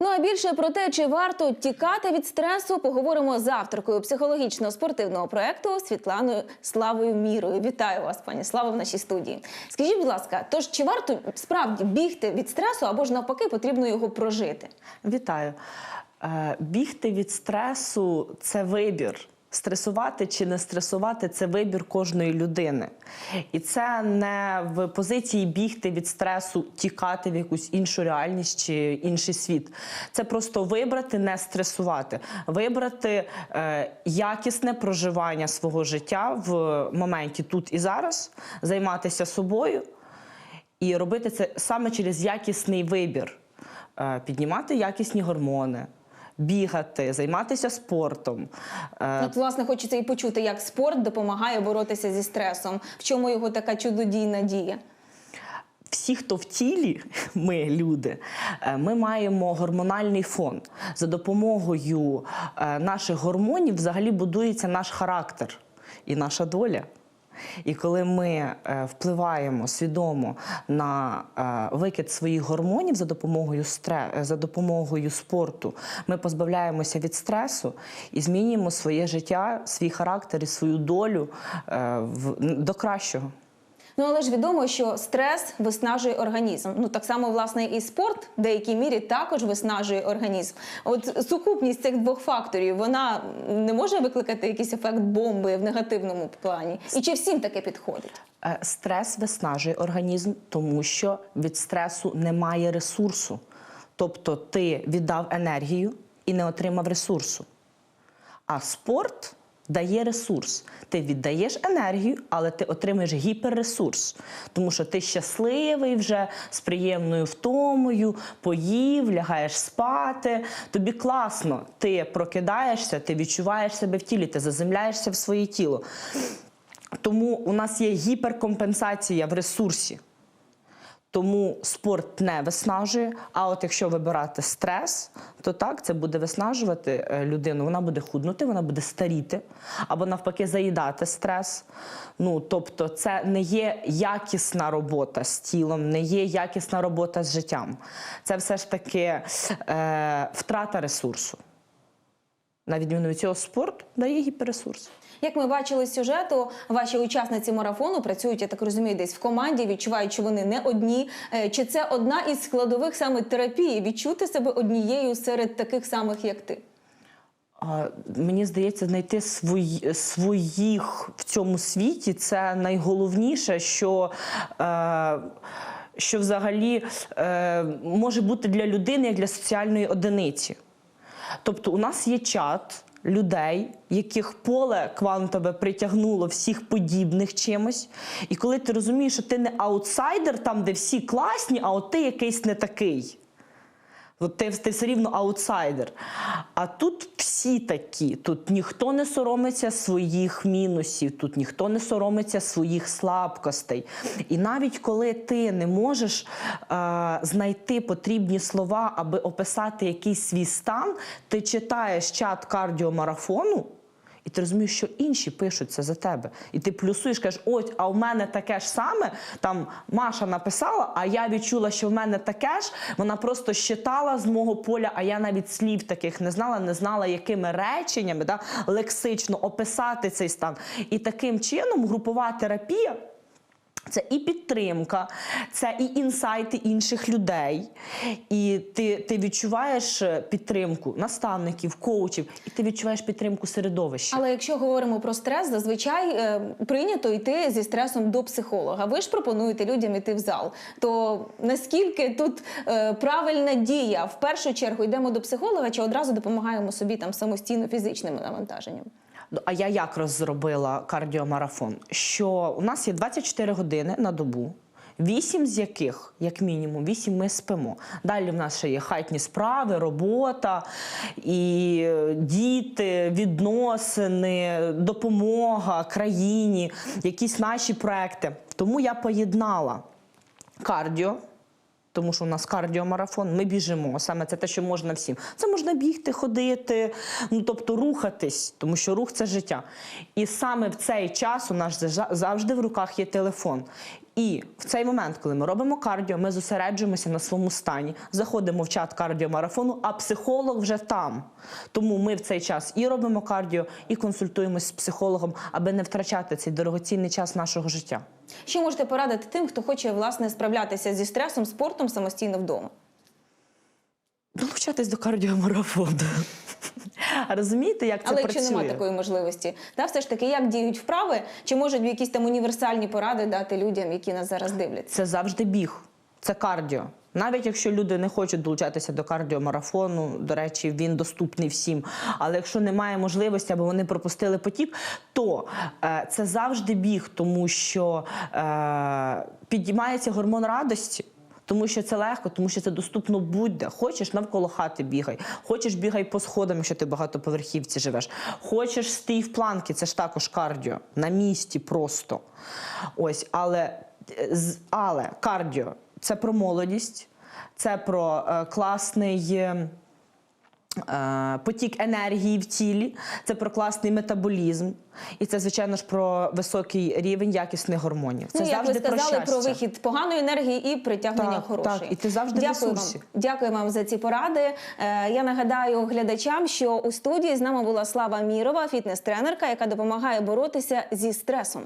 Ну а більше про те, чи варто тікати від стресу, поговоримо з авторкою психологічно-спортивного проекту Світланою Славою Мірою. Вітаю вас, пані Слава, в нашій студії. Скажіть, будь ласка, тож чи варто справді бігти від стресу або ж навпаки потрібно його прожити? Вітаю. Е, Бігти від стресу це вибір. Стресувати чи не стресувати це вибір кожної людини. І це не в позиції бігти від стресу, тікати в якусь іншу реальність чи інший світ. Це просто вибрати, не стресувати, вибрати е, якісне проживання свого життя в моменті тут і зараз, займатися собою і робити це саме через якісний вибір. Е, Піднімати якісні гормони, бігати, займатися спортом. Е, От, власне, хочеться і почути, як спорт допомагає боротися зі стресом. В чому його така чудодійна дія? Всі, хто в тілі, ми люди, е, ми маємо гормональний фон. За допомогою е, наших гормонів взагалі будується наш характер і наша доля. І коли ми е, впливаємо свідомо на е, викид своїх гормонів за допомогою е, за допомогою спорту, ми позбавляємося від стресу і змінюємо своє життя, свій характер і свою долю до кращого. Ну але ж відомо, що стрес виснажує організм. Ну так само, власне, і спорт в деякій мірі також виснажує організм. От сукупність цих двох факторів вона не може викликати якийсь ефект бомби в негативному плані. І чи всім таке підходить? Е, Стрес виснажує організм, тому що від стресу немає ресурсу. Тобто ти віддав енергію і не отримав ресурсу. А спорт дає ресурс. Ти віддаєш енергію, але ти отримуєш гіперресурс, тому що ти щасливий вже з приємною втомою, поїв, лягаєш спати. Тобі класно, ти прокидаєшся, ти відчуваєш себе в тілі, ти заземляєшся в своє тіло. Тому у нас є гіперкомпенсація в ресурсі. Тому спорт не виснажує. А от якщо вибирати стрес, то так це буде виснажувати е, людину. Вона буде худнути, вона буде старіти, або навпаки заїдати стрес. Ну тобто, це не є якісна робота з тілом, не є якісна робота з життям. Це все ж таки е, втрата ресурсу. На відміну від цього, спорт дає гіперресурс. Як ми бачили з сюжету, ваші учасниці марафону працюють, я так розумію, десь в команді, відчувають, що вони не одні. Е, Чи це одна із складових саме терапії відчути себе однією серед таких самих, як ти? Мені здається, знайти свої, своїх в цьому світі це найголовніше, що, е, що взагалі е, може бути для людини як для соціальної одиниці. Тобто, у нас є чат людей, яких поле квантове притягнуло всіх подібних чимось. І коли ти розумієш, що ти не аутсайдер, там, де всі класні, а от ти якийсь не такий. Ти, ти все рівно аутсайдер. А тут всі такі. Тут ніхто не соромиться своїх мінусів, тут ніхто не соромиться своїх слабкостей. І навіть коли ти не можеш е, знайти потрібні слова, аби описати якийсь свій стан, ти читаєш чат кардіомарафону. І ти розумієш, що інші пишуть це за тебе. І ти плюсуєш, кажеш, ось, а в мене таке ж саме. Там Маша написала, а я відчула, що в мене таке ж. Вона просто щитала з мого поля, а я навіть слів таких не знала, не знала, якими реченнями да, лексично описати цей стан. І таким чином групова терапія. Це і підтримка, це і інсайти інших людей. І ти, ти відчуваєш підтримку наставників, коучів, і ти відчуваєш підтримку середовища. Але якщо говоримо про стрес, зазвичай е, прийнято йти зі стресом до психолога. Ви ж пропонуєте людям йти в зал. То наскільки тут е, правильна дія? В першу чергу йдемо до психолога чи одразу допомагаємо собі там самостійно фізичними навантаженням? А я як розробила кардіомарафон? Що у нас є 24 години на добу. Вісім з яких, як мінімум, вісім ми спимо. Далі в нас ще є хатні справи, робота, і е, діти, відносини, допомога країні, якісь наші проекти. Тому я поєднала кардіо. Тому що у нас кардіомарафон, ми біжимо. Саме це те, що можна всім. Це можна бігти, ходити, ну тобто рухатись, тому що рух це життя. І саме в цей час у нас завжди в руках є телефон. І в цей момент, коли ми робимо кардіо, ми зосереджуємося на своєму стані, заходимо в чат кардіомарафону, а психолог вже там. Тому ми в цей час і робимо кардіо, і консультуємося з психологом, аби не втрачати цей дорогоцінний час нашого життя. Що можете порадити тим, хто хоче власне справлятися зі стресом, спортом самостійно вдома? Долучатись до кардіомарафону. Розумієте, як це Але працює? якщо немає такої можливості, та все ж таки, як діють вправи, чи можуть якісь там універсальні поради дати людям, які нас зараз дивляться? Це завжди біг, це кардіо. Навіть якщо люди не хочуть долучатися до кардіомарафону, до речі, він доступний всім. Але якщо немає можливості або вони пропустили потік, то е, це завжди біг, тому що е, підіймається гормон радості. Тому що це легко, тому що це доступно будь-де. Хочеш навколо хати бігай, хочеш бігай по сходам, якщо ти багатоповерхівці живеш. Хочеш стій в планки, це ж також кардіо на місці просто. Ось, але, е, але кардіо це про молодість, це про е, класний. Е, Потік енергії в тілі, це про класний метаболізм, і це, звичайно ж, про високий рівень якісних гормонів. Це ну, як ви завжди сказали про, про, вихід поганої енергії і притягнення Так, хорошої. так, і ти завжди в Дякую ресурсі. вам. Дякую вам за ці поради. Е, я нагадаю глядачам, що у студії з нами була Слава Мірова, фітнес-тренерка, яка допомагає боротися зі стресом.